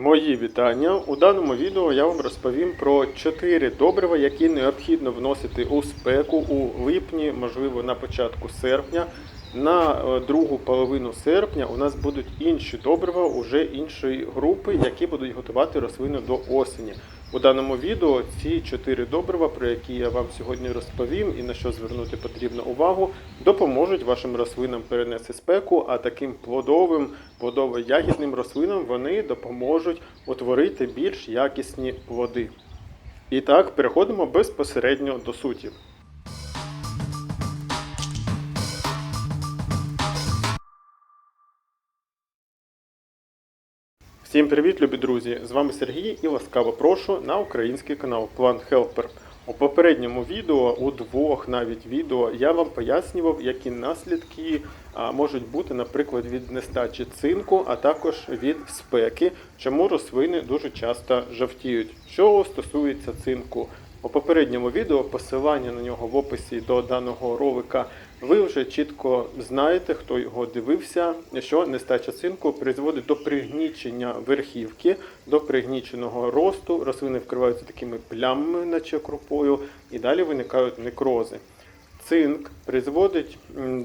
Мої вітання. У даному відео я вам розповім про 4 добрива, які необхідно вносити у спеку у липні, можливо, на початку серпня. На е, другу половину серпня у нас будуть інші добрива уже іншої групи, які будуть готувати рослину до осені. У даному відео ці чотири добрива, про які я вам сьогодні розповім і на що звернути потрібно увагу, допоможуть вашим рослинам перенести спеку, а таким плодовим, плодово-ягідним рослинам вони допоможуть утворити більш якісні плоди. І так, переходимо безпосередньо до суті. Всім привіт, любі друзі! З вами Сергій і ласкаво прошу на український канал Plant Helper. У попередньому відео, у двох навіть відео, я вам пояснював, які наслідки можуть бути, наприклад, від нестачі цинку, а також від спеки, чому рослини дуже часто жовтіють. Що стосується цинку, у попередньому відео посилання на нього в описі до даного ролика. Ви вже чітко знаєте, хто його дивився, що нестача цинку призводить до пригнічення верхівки, до пригніченого росту. Рослини вкриваються такими плямами, наче крупою, і далі виникають некрози. Цинк призводить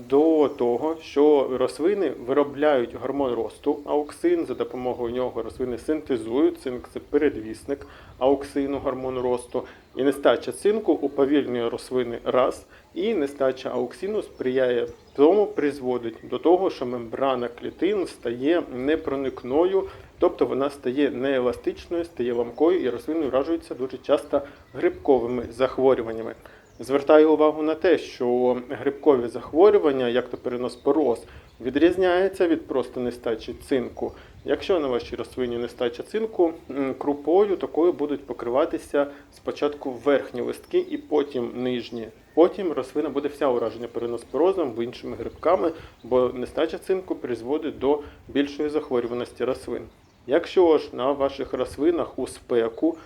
до того, що рослини виробляють гормон росту ауксин. За допомогою нього рослини синтезують. Цинк це передвісник ауксину, гормону росту. І нестача цинку уповільнює рослини раз, і нестача ауксину сприяє тому, призводить до того, що мембрана клітин стає непроникною, тобто вона стає нееластичною, стає ламкою, і рослини вражуються дуже часто грибковими захворюваннями. Звертаю увагу на те, що грибкові захворювання, як то переноспороз, відрізняється від просто нестачі цинку. Якщо на вашій рослині нестача цинку, крупою такою будуть покриватися спочатку верхні листки і потім нижні. Потім рослина буде вся уражена переноспорозом, іншими грибками, бо нестача цинку призводить до більшої захворюваності рослин. Якщо ж на ваших рослинах у спеку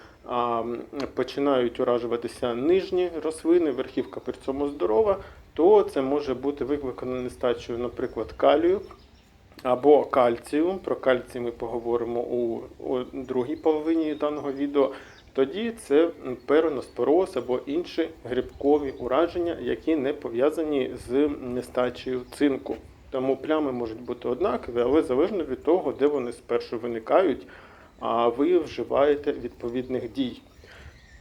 починають уражуватися нижні рослини, верхівка при цьому здорова, то це може бути викликано нестачею, наприклад, калію або кальцію. Про кальцій ми поговоримо у, у другій половині даного відео. Тоді це пероноспороз або інші грибкові ураження, які не пов'язані з нестачею цинку. Тому плями можуть бути однакові, але залежно від того, де вони спершу виникають, а ви вживаєте відповідних дій.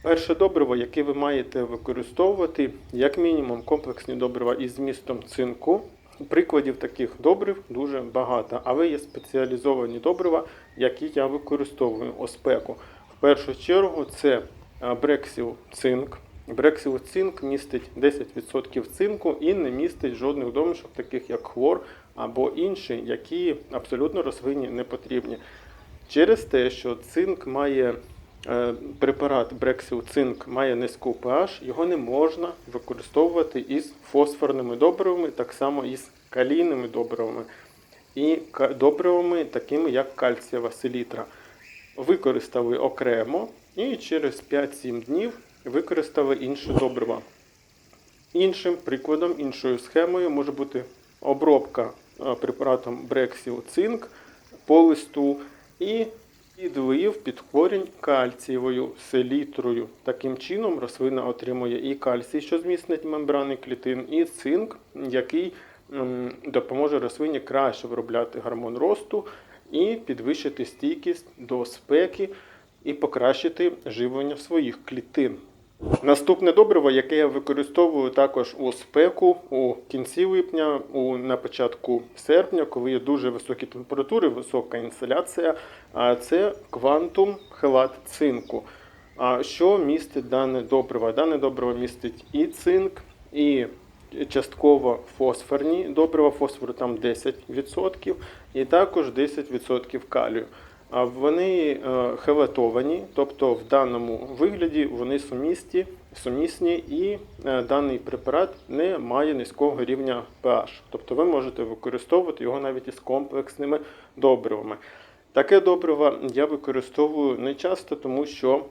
Перше добриво, яке ви маєте використовувати, як мінімум комплексні добрива із змістом цинку. Прикладів таких добрив дуже багато, але є спеціалізовані добрива, які я використовую у спеку. В першу чергу це е, брексіл цинк. Брексіл цинк містить 10% цинку і не містить жодних домішок, таких як хлор або інші, які абсолютно рослині не потрібні. Через те, що цинк має е, препарат Брексіл цинк має низьку pH, його не можна використовувати із фосфорними добривами, так само із калійними добривами і добривами, такими як кальцієва селітра. Використали окремо і через 5-7 днів використали інші добрива. Іншим прикладом, іншою схемою може бути обробка е, препаратом Брексіл цинк по листу і підлив під корінь кальцієвою селітрою. Таким чином рослина отримує і кальцій, що зміцнить мембрани клітин, і цинк, який допоможе рослині краще виробляти гормон росту і підвищити стійкість до спеки і покращити живлення своїх клітин. Наступне добриво, яке я використовую також у спеку у кінці липня, у, на початку серпня, коли є дуже високі температури, висока інсоляція, це квантум хелат цинку. А що містить дане добриво? Дане добриво містить і цинк, і частково фосфорні добрива, фосфору там 10%, і також 10% калію. Вони е, хелатовані, тобто в даному вигляді вони сумісті, сумісні і е, даний препарат не має низького рівня pH. Тобто ви можете використовувати його навіть із комплексними добривами. Таке добриво я використовую не часто, тому що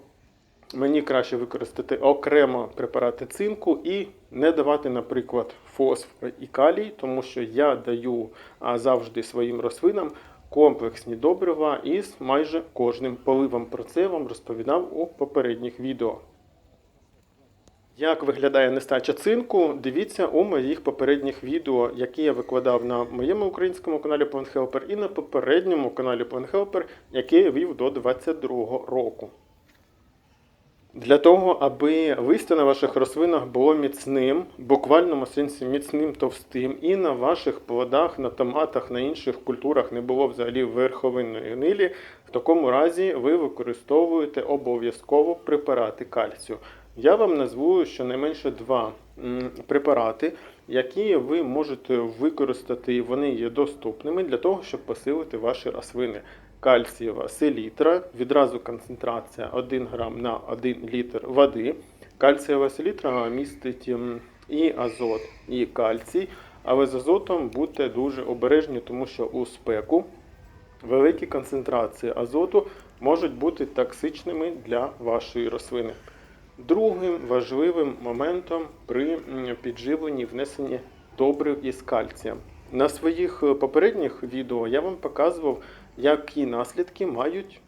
мені краще використати окремо препарати цинку і не давати, наприклад, фосфор і калій, тому що я даю завжди своїм рослинам комплексні добрива із майже кожним поливом. Про це вам розповідав у попередніх відео. Як виглядає нестача цинку, дивіться у моїх попередніх відео, які я викладав на моєму українському каналі PlanHelper і на попередньому каналі PlanHelper, який я вів до 2022 року. Для того, аби листя на ваших рослинах було міцним, буквальному сенсі міцним товстим, і на ваших плодах, на томатах, на інших культурах не було взагалі верховинної гнилі, в такому разі ви використовуєте обов'язково препарати кальцію. Я вам назву щонайменше два препарати, які ви можете використати, і вони є доступними для того, щоб посилити ваші рослини. Кальцієва селітра, відразу концентрація 1 грам на 1 літр води. Кальцієва селітра містить і азот, і кальцій, але з азотом будьте дуже обережні, тому що у спеку великі концентрації азоту можуть бути токсичними для вашої рослини. Другим важливим моментом при підживленні внесенні добрив із кальцієм. На своїх е, попередніх відео я вам показував, які наслідки мають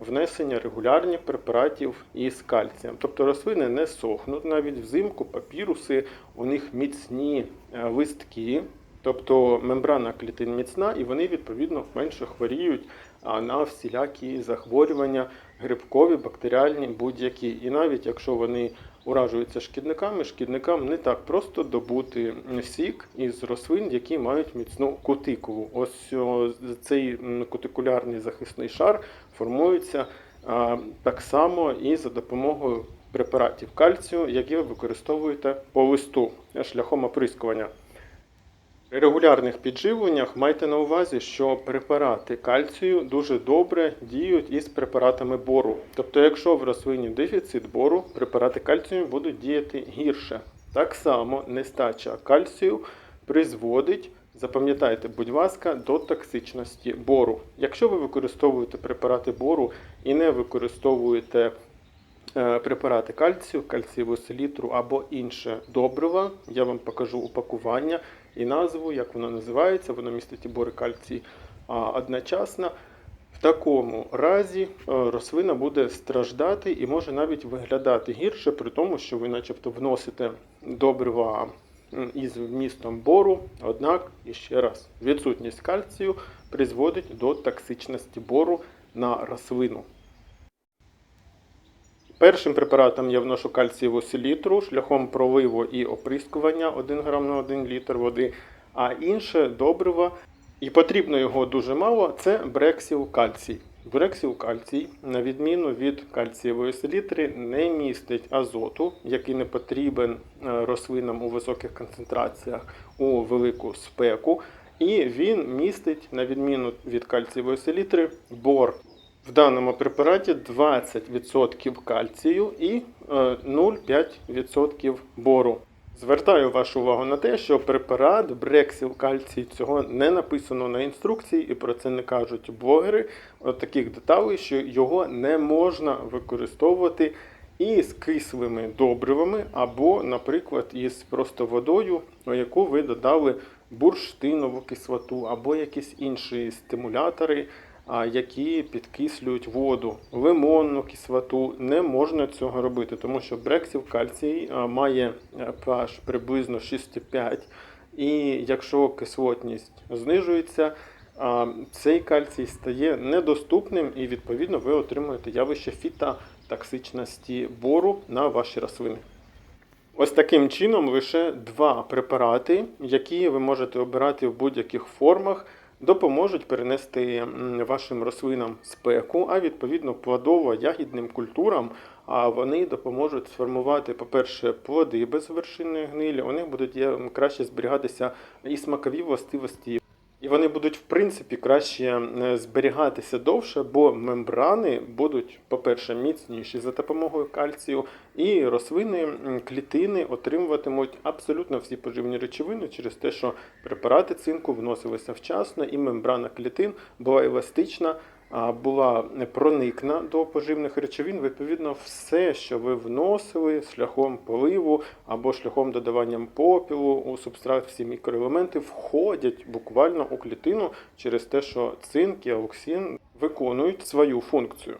внесення регулярних препаратів із кальцієм. Тобто рослини не сохнуть навіть взимку, папіруси, у них міцні е, листки, тобто мембрана клітин міцна, і вони відповідно менше хворіють на всілякі захворювання, грибкові, бактеріальні, будь-які. І навіть якщо вони уражуються шкідниками, шкідникам не так просто добути сік із рослин, які мають міцну кутикулу. Ось цей кутикулярний захисний шар формується так само і за допомогою препаратів кальцію, які ви використовуєте по листу шляхом оприскування. При регулярних підживленнях майте на увазі, що препарати кальцію дуже добре діють із препаратами бору. Тобто, якщо в рослині дефіцит бору, препарати кальцію будуть діяти гірше. Так само нестача кальцію призводить, запам'ятайте, будь ласка, до токсичності бору. Якщо ви використовуєте препарати бору і не використовуєте е, препарати кальцію, кальцієву селітру або інше добрива, я вам покажу упакування і назву, як воно називається, воно містить і бори кальцій одночасно. В такому разі е, рослина буде страждати і може навіть виглядати гірше, при тому, що ви начебто вносите добрива із вмістом бору. Однак, і ще раз, відсутність кальцію призводить до токсичності бору на рослину. Першим препаратом я вношу кальцієву селітру шляхом проливу і оприскування 1 грам на 1 літр води, а інше добриво, і потрібно його дуже мало, це брексіл кальцій. Брексіл кальцій, на відміну від кальцієвої селітри, не містить азоту, який не потрібен е, рослинам у високих концентраціях у велику спеку. І він містить, на відміну від кальцієвої селітри, бор. В даному препараті 20% кальцію і е, 0,5% бору. Звертаю вашу увагу на те, що препарат Брексіл кальцій цього не написано на інструкції, і про це не кажуть блогери. От таких деталей, що його не можна використовувати із кислими добривами, або, наприклад, із просто водою, у яку ви додали бурштинову кислоту, або якісь інші стимулятори які підкислюють воду, лимонну кислоту. Не можна цього робити, тому що брексів кальцій має е, pH приблизно 6,5. І якщо кислотність знижується, цей кальцій стає недоступним і відповідно ви отримуєте явище фітотоксичності бору на ваші рослини. Ось таким чином лише два препарати, які ви можете обирати в будь-яких формах, допоможуть перенести вашим рослинам спеку, а відповідно плодово-ягідним культурам. А вони допоможуть сформувати, по-перше, плоди без вершинної гнилі. У них будуть краще зберігатися і смакові властивості. І вони будуть, в принципі, краще е, зберігатися довше, бо мембрани будуть, по-перше, міцніші за допомогою кальцію, і рослини, клітини отримуватимуть абсолютно всі поживні речовини через те, що препарати цинку вносилися вчасно, і мембрана клітин була еластична була проникна до поживних речовин, відповідно, все, що ви вносили шляхом поливу або шляхом додавання попілу у субстрат, всі мікроелементи входять буквально у клітину через те, що цинк і ауксин виконують свою функцію.